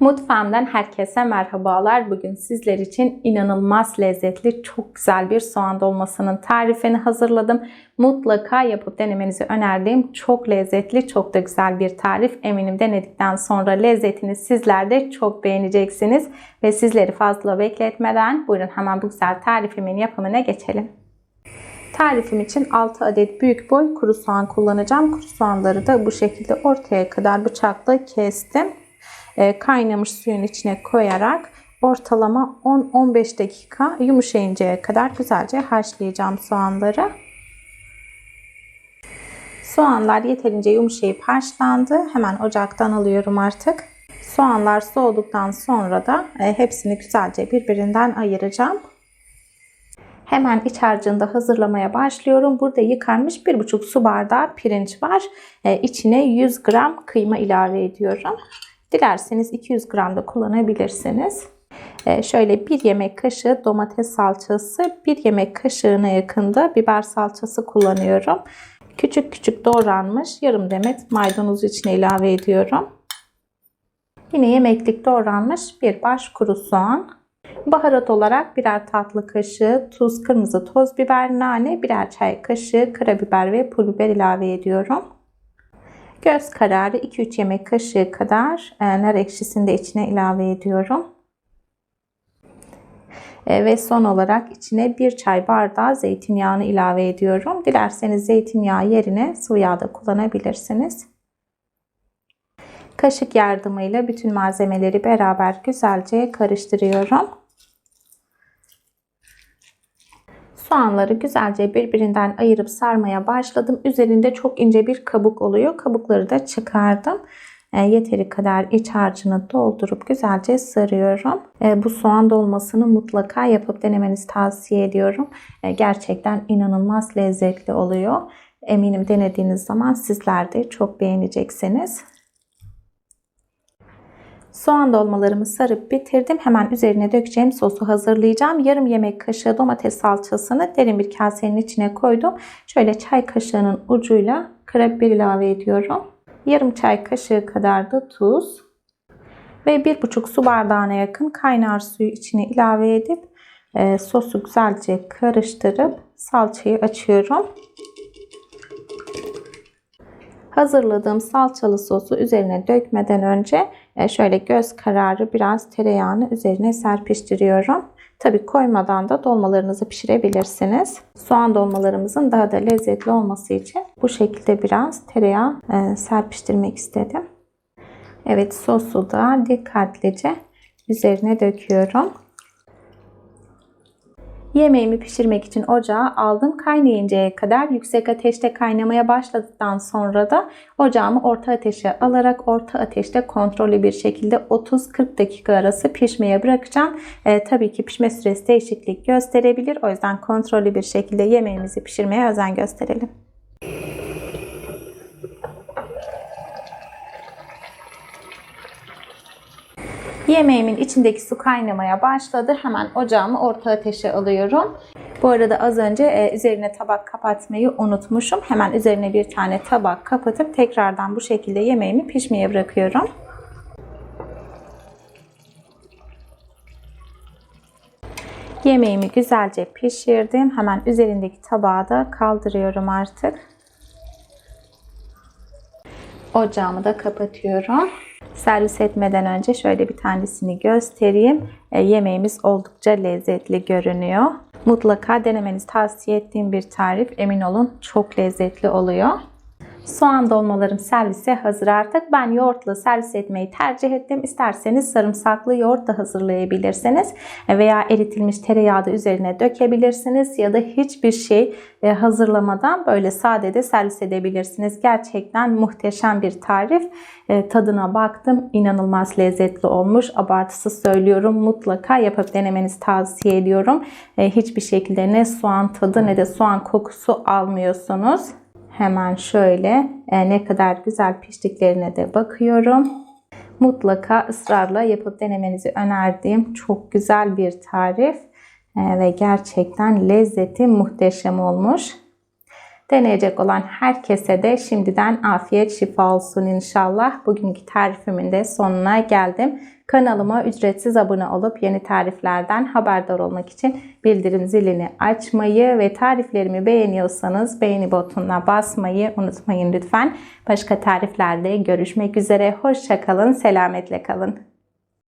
Mutfağımdan herkese merhabalar. Bugün sizler için inanılmaz lezzetli, çok güzel bir soğan dolmasının tarifini hazırladım. Mutlaka yapıp denemenizi önerdiğim çok lezzetli, çok da güzel bir tarif. Eminim denedikten sonra lezzetini sizler de çok beğeneceksiniz. Ve sizleri fazla bekletmeden buyurun hemen bu güzel tarifimin yapımına geçelim. Tarifim için 6 adet büyük boy kuru soğan kullanacağım. Kuru soğanları da bu şekilde ortaya kadar bıçakla kestim. E, kaynamış suyun içine koyarak ortalama 10-15 dakika yumuşayıncaya kadar güzelce haşlayacağım soğanları. Soğanlar yeterince yumuşayıp haşlandı. Hemen ocaktan alıyorum artık. Soğanlar soğuduktan sonra da e, hepsini güzelce birbirinden ayıracağım. Hemen iç harcını hazırlamaya başlıyorum. Burada yıkanmış 1,5 su bardağı pirinç var. E, içine 100 gram kıyma ilave ediyorum. Dilerseniz 200 gram da kullanabilirsiniz. Ee, şöyle bir yemek kaşığı domates salçası, bir yemek kaşığına yakında biber salçası kullanıyorum. Küçük küçük doğranmış yarım demet maydanozu içine ilave ediyorum. Yine yemeklik doğranmış bir baş kuru soğan. Baharat olarak birer tatlı kaşığı tuz, kırmızı toz biber, nane, birer çay kaşığı karabiber ve pul biber ilave ediyorum. Göz kararı 2-3 yemek kaşığı kadar e, nar ekşisini de içine ilave ediyorum. E, ve son olarak içine 1 çay bardağı zeytinyağını ilave ediyorum. Dilerseniz zeytinyağı yerine sıvı yağ da kullanabilirsiniz. Kaşık yardımıyla bütün malzemeleri beraber güzelce karıştırıyorum. Soğanları güzelce birbirinden ayırıp sarmaya başladım. Üzerinde çok ince bir kabuk oluyor. Kabukları da çıkardım. E, yeteri kadar iç harcını doldurup güzelce sarıyorum. E, bu soğan dolmasını mutlaka yapıp denemenizi tavsiye ediyorum. E, gerçekten inanılmaz lezzetli oluyor. Eminim denediğiniz zaman sizler de çok beğeneceksiniz. Soğan dolmalarımı sarıp bitirdim. Hemen üzerine dökeceğim sosu hazırlayacağım. Yarım yemek kaşığı domates salçasını derin bir kasenin içine koydum. Şöyle çay kaşığının ucuyla karabiber ilave ediyorum. Yarım çay kaşığı kadar da tuz ve 1,5 su bardağına yakın kaynar suyu içine ilave edip e, sosu güzelce karıştırıp salçayı açıyorum. Hazırladığım salçalı sosu üzerine dökmeden önce şöyle göz kararı biraz tereyağını üzerine serpiştiriyorum. Tabi koymadan da dolmalarınızı pişirebilirsiniz. Soğan dolmalarımızın daha da lezzetli olması için bu şekilde biraz tereyağı e, serpiştirmek istedim. Evet sosu da dikkatlice üzerine döküyorum. Yemeğimi pişirmek için ocağa aldım. Kaynayıncaya kadar yüksek ateşte kaynamaya başladıktan sonra da ocağımı orta ateşe alarak orta ateşte kontrollü bir şekilde 30-40 dakika arası pişmeye bırakacağım. E, tabii ki pişme süresi değişiklik gösterebilir. O yüzden kontrollü bir şekilde yemeğimizi pişirmeye özen gösterelim. Yemeğimin içindeki su kaynamaya başladı. Hemen ocağımı orta ateşe alıyorum. Bu arada az önce e, üzerine tabak kapatmayı unutmuşum. Hemen üzerine bir tane tabak kapatıp tekrardan bu şekilde yemeğimi pişmeye bırakıyorum. Yemeğimi güzelce pişirdim. Hemen üzerindeki tabağı da kaldırıyorum artık. Ocağımı da kapatıyorum. Servis etmeden önce şöyle bir tanesini göstereyim. E, yemeğimiz oldukça lezzetli görünüyor. Mutlaka denemenizi tavsiye ettiğim bir tarif. Emin olun çok lezzetli oluyor. Soğan dolmalarım servise hazır artık. Ben yoğurtla servis etmeyi tercih ettim. İsterseniz sarımsaklı yoğurt da hazırlayabilirsiniz. Veya eritilmiş tereyağı da üzerine dökebilirsiniz. Ya da hiçbir şey e, hazırlamadan böyle sade de servis edebilirsiniz. Gerçekten muhteşem bir tarif. E, tadına baktım. İnanılmaz lezzetli olmuş. Abartısız söylüyorum. Mutlaka yapıp denemenizi tavsiye ediyorum. E, hiçbir şekilde ne soğan tadı ne de soğan kokusu almıyorsunuz. Hemen şöyle e, ne kadar güzel piştiklerine de bakıyorum. Mutlaka ısrarla yapıp denemenizi önerdiğim çok güzel bir tarif. E, ve gerçekten lezzeti muhteşem olmuş. Deneyecek olan herkese de şimdiden afiyet şifa olsun inşallah. Bugünkü tarifimin de sonuna geldim. Kanalıma ücretsiz abone olup yeni tariflerden haberdar olmak için bildirim zilini açmayı ve tariflerimi beğeniyorsanız beğeni butonuna basmayı unutmayın lütfen. Başka tariflerde görüşmek üzere. Hoşçakalın, selametle kalın.